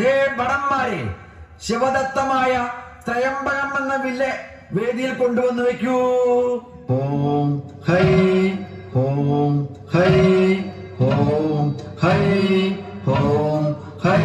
ഹേ ഭടന്മാരെ ശിവദത്തമായ ത്രയംബകം എന്ന വില്ല് വേദിയിൽ കൊണ്ടുവന്നു വെക്കൂ ഓം ഹൈ ഓം ഹൈ ഓം ഹൈ ഓം ഹൈ.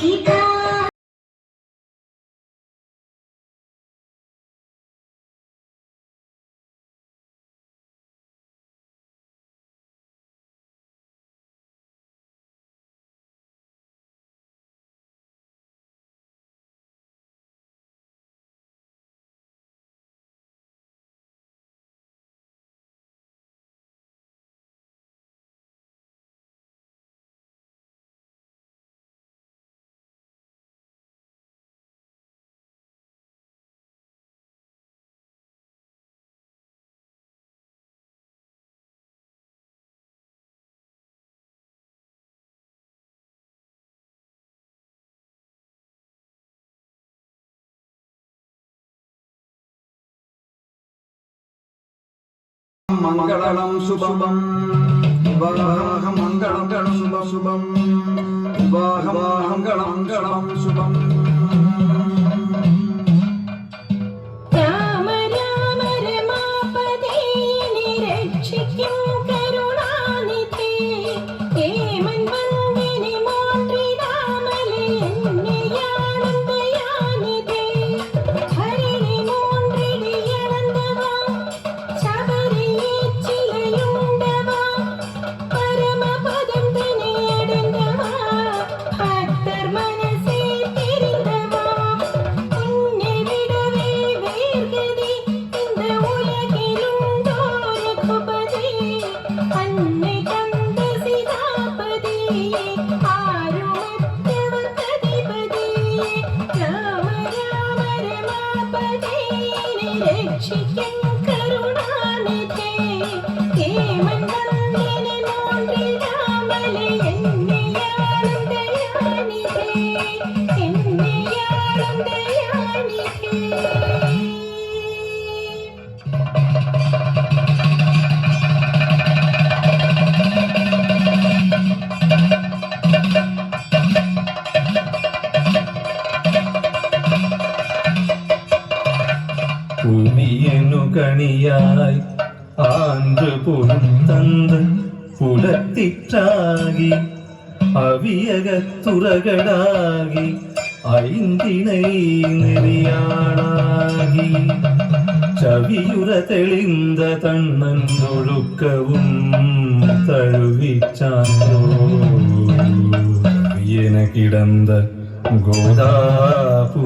きた മംഗളം ശുഭം വിവാഹമംഗളം ശുഭം വിവാഹമംഗളം ശുഭം കണിയായി ആണ്ട് പൊരുത്തന്ന് പുലത്തിറ്റാകി അവിയകത്തുറകടാകി ഐന്തിണൈ നെറിയാളാകി ചവിയുര തെളിന്ത തണ്ണൊഴുക്കവും തഴുവിച്ചാലോ കിടന്ത കിടந்த ഗോദാപുരിയനേ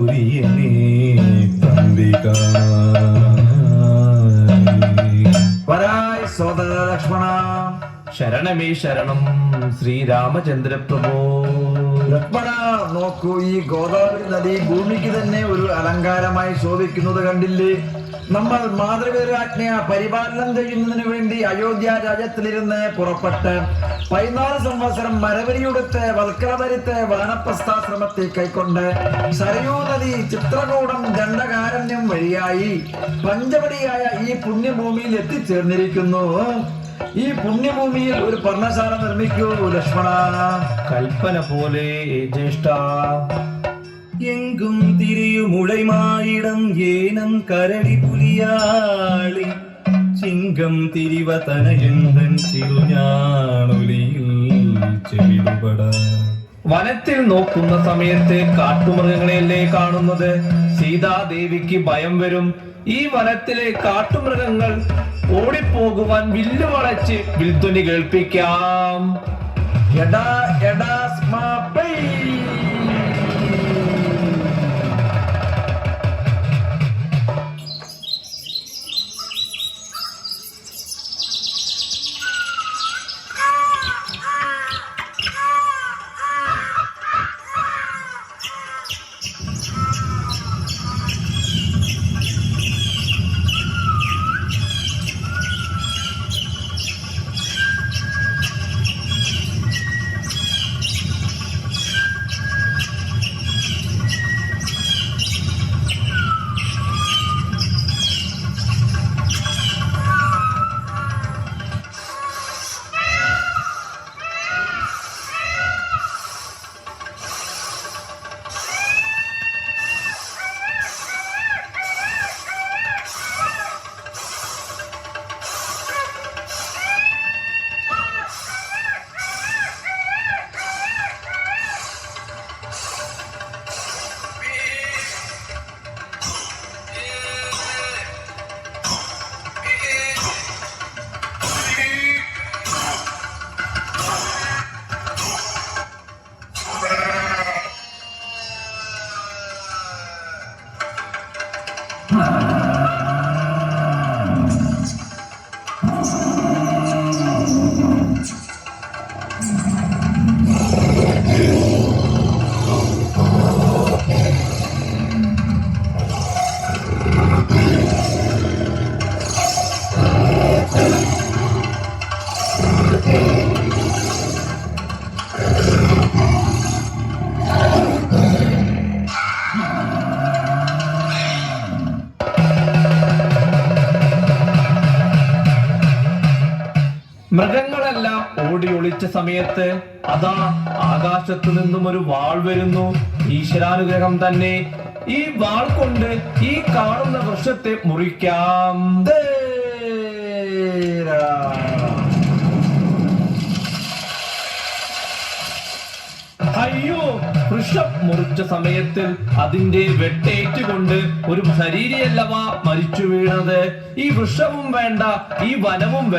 സോദര ലക്ഷ്മണ ശരണമേ ശരണം ശ്രീരാമചന്ദ്രപ്രഭോ. ലക്ഷ്മണ നോക്കൂ ഈ ഗോദാവരി നദി ഭൂമിക്ക് തന്നെ ഒരു അലങ്കാരമായി ശോഭിക്കുന്നത് കണ്ടില്ലേ? നമ്മൾ മാതൃകരാജ്ഞ പരിപാലനം ചെയ്യുന്നതിന് വേണ്ടി അയോധ്യ രാജ്യത്തിലിരുന്ന് പുറപ്പെട്ട് പതിനാല് സംവത്സരം മരവരിയുടുത്ത് വൽക്കലവരുത്ത് വാനപ്രസ്ഥാശ്രമത്തിൽ കൈക്കൊണ്ട് സരയൂ നദി ചിത്രകൂടം ദണ്ഡകാരണ്യം വഴിയായി പഞ്ചവടിയായ ഈ പുണ്യഭൂമിയിൽ എത്തിച്ചേർന്നിരിക്കുന്നു. ഈ പുണ്യഭൂമിയിൽ ഒരു പർണശാല നിർമ്മിക്കൂ ലക്ഷ്മണ. കൽപ്പന പോലെ ജ്യേഷ്ഠ. എങ്കും തിരിയുമുളൈമായിടം ഏനം കരടി പുലിയാളി. ചിങ്കം തിരിവ തനയന്തൻ ചിറുഞാണൊലിയിൽ ചെവിടുപട. വനത്തിൽ നോക്കുന്ന സമയത്ത് കാട്ടുമൃഗങ്ങളെയല്ലേ കാണുന്നത്? സീതാദേവിക്ക് ഭയം വരും. ഈ വനത്തിലെ കാട്ടുമൃഗങ്ങൾ ഓടിപ്പോകുവാൻ വില്ല് വളച്ച് വിൽത്തുനി കേൾപ്പിക്കാം. എടാ എടാ സ്മാപ്പൈ മൃഗങ്ങളെല്ലാം ഓടി സമയത്ത് അതാ ആകാശത്തു നിന്നും ഒരു വാൾ വരുന്നു ഈശ്വരാനുഗ്രഹം തന്നെ ഈ വാൾ കൊണ്ട് ഈ കാണുന്ന വൃക്ഷത്തെ മുറിക്കാം തേരാ. വൃക്ഷം മുറിച്ച സമയത്തിൽ അതിന്റെ വെട്ടേറ്റുകൊണ്ട് ഒരു ശരീരയല്ലവ മരിച്ചു വീണത് ഈ വൃക്ഷവും വേണ്ട ഈ വനവും